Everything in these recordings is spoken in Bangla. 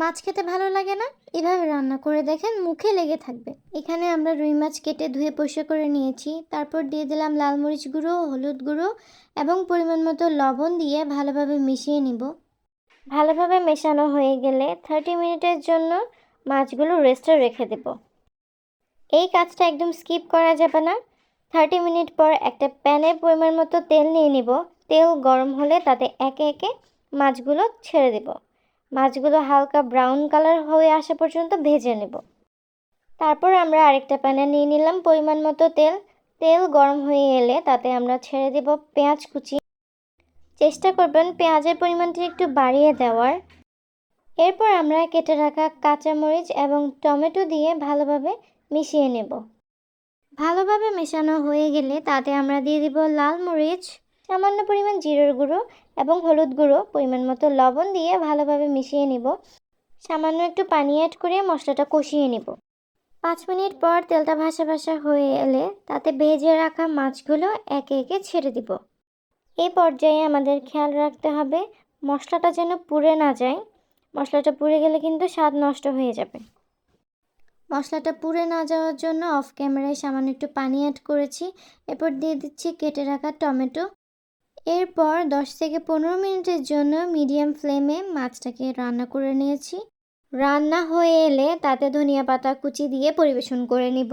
মাছ খেতে ভালো লাগে না? এভাবে রান্না করে দেখেন মুখে লেগে থাকবে। এখানে আমরা রুই মাছ কেটে ধুয়ে পরিষ্কার করে নিয়েছি। তারপর দিয়ে দিলাম লাল মরিচ গুঁড়ো, হলুদ গুঁড়ো এবং পরিমাণ মতো লবণ দিয়ে ভালোভাবে মিশিয়ে নিব। ভালোভাবে মেশানো হয়ে গেলে থার্টি মিনিটের জন্য মাছগুলো রেস্টে রেখে দেব। এই কাজটা একদম স্কিপ করা যাবে না। থার্টি মিনিট পর একটা প্যানে পরিমাণ মতো তেল নিয়ে নিব। তেল গরম হলে তাতে একে একে মাছগুলো ছেড়ে দেব। মাছগুলো হালকা ব্রাউন কালার হয়ে আসা পর্যন্ত ভেজে নেব। তারপর আমরা আরেকটা প্যানে নিয়ে নিলাম পরিমাণ মতো তেল। তেল গরম হয়ে এলে তাতে আমরা ছেড়ে দেব পেঁয়াজ কুচি। চেষ্টা করবেন পেঁয়াজের পরিমাণটি একটু বাড়িয়ে দেওয়ার। এরপর আমরা কেটে রাখা কাঁচামরিচ এবং টমেটো দিয়ে ভালোভাবে মিশিয়ে নেব। ভালোভাবে মেশানো হয়ে গেলে তাতে আমরা দিয়ে দিব লাল মরিচ। সামান্য পরিমাণ জিরের গুঁড়ো এবং হলুদ গুঁড়ো, পরিমাণ মতো লবণ দিয়ে ভালোভাবে মিশিয়ে নিব। সামান্য একটু পানি অ্যাড করে মশলাটা কষিয়ে নিব। পাঁচ মিনিট পর তেলটা ভাসা ভাসা হয়ে এলে তাতে ভেজে রাখা মাছগুলো একে একে ছেড়ে দিব। এই পর্যায়ে আমাদের খেয়াল রাখতে হবে মশলাটা যেন পুড়ে না যায়। মশলাটা পুড়ে গেলে কিন্তু স্বাদ নষ্ট হয়ে যাবে। মশলাটা পুড়ে না যাওয়ার জন্য অফ ক্যামেরায় সামান্য একটু পানি অ্যাড করেছি। এরপর দিয়ে দিচ্ছি কেটে রাখা টমেটো। এরপর দশ থেকে পনেরো মিনিটের জন্য মিডিয়াম ফ্লেমে মাছটাকে রান্না করে নিয়েছি। রান্না হয়ে এলে তাতে ধনিয়া পাতা কুচি দিয়ে পরিবেশন করে নিব।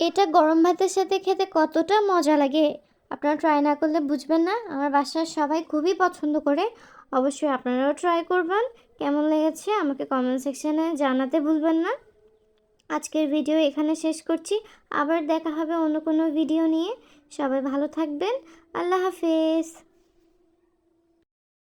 এটা গরম ভাতের সাথে খেতে কতটা মজা লাগে, আপনারা ট্রাই না করলে বুঝবেন না। আমার বাসার সবাই খুবই পছন্দ করে, অবশ্যই আপনারাও ট্রাই করবেন। কেমন লেগেছে আমাকে কমেন্ট সেকশানে জানাতে ভুলবেন না। আজকের ভিডিও এখানে শেষ করছি। আবার দেখা হবে অন্য কোনো ভিডিও নিয়ে। সবাই ভালো থাকবেন। আল্লাহ হাফেজ।